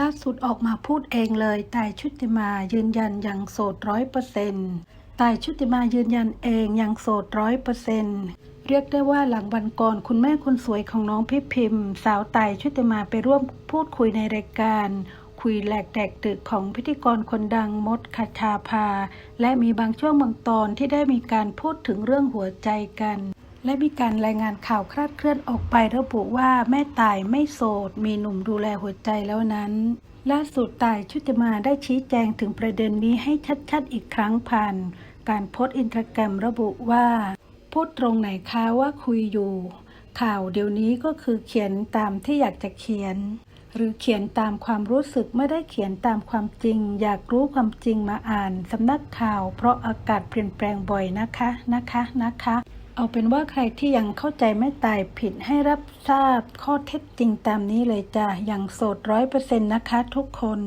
ล่าสุดออกมาพูดเองเลยตายชุติมายืนยันยังโสดร้อยเปอร์เซ็นต์ตายชุติมายืนยันเองยังโสดร้อยเปอร์เซ็นต์เรียกได้ว่าหลังวันก่อนคุณแม่คนสวยของน้องพี่พิมพ์ สาวไตายชุติมาไปร่วมพูดคุยในรายการ คุยแหลกแตกตึกของพิธีกรคนดังมดคชาภา และมีบางช่วงบางตอนที่ได้มีการพูดถึงเรื่องหัวใจกัน และมีการรายงานข่าวคลาดเคลื่อนออกไประบุว่าแม่ตายไม่โสด มีหนุ่มดูแลหัวใจแล้วนั้น ล่าสุดตายชุติมาได้ชี้แจงถึงประเด็นนี้ให้ชัดๆอีกครั้งผ่าน การโพสต์อินสตาแกรมระบุว่าพูดตรงไหนคะว่าคุยอยู่ ข่าวเดี๋ยวนี้ก็คือเขียนตามที่อยากจะเขียน หรือเขียนตามความรู้สึกไม่ได้เขียนตามความจริง อยากรู้ความจริงมาอ่านสำนักข่าว เพราะอากาศเปลี่ยนแปลงบ่อยนะคะนะคะนะคะ เอาเป็นว่าใครที่ยังเข้าใจไม่ตายผิดให้รับทราบข้อเท็จจริงตามนี้เลยจ้ะ อย่างโสดร้อยเปอร์เซ็นต์นะคะทุกคน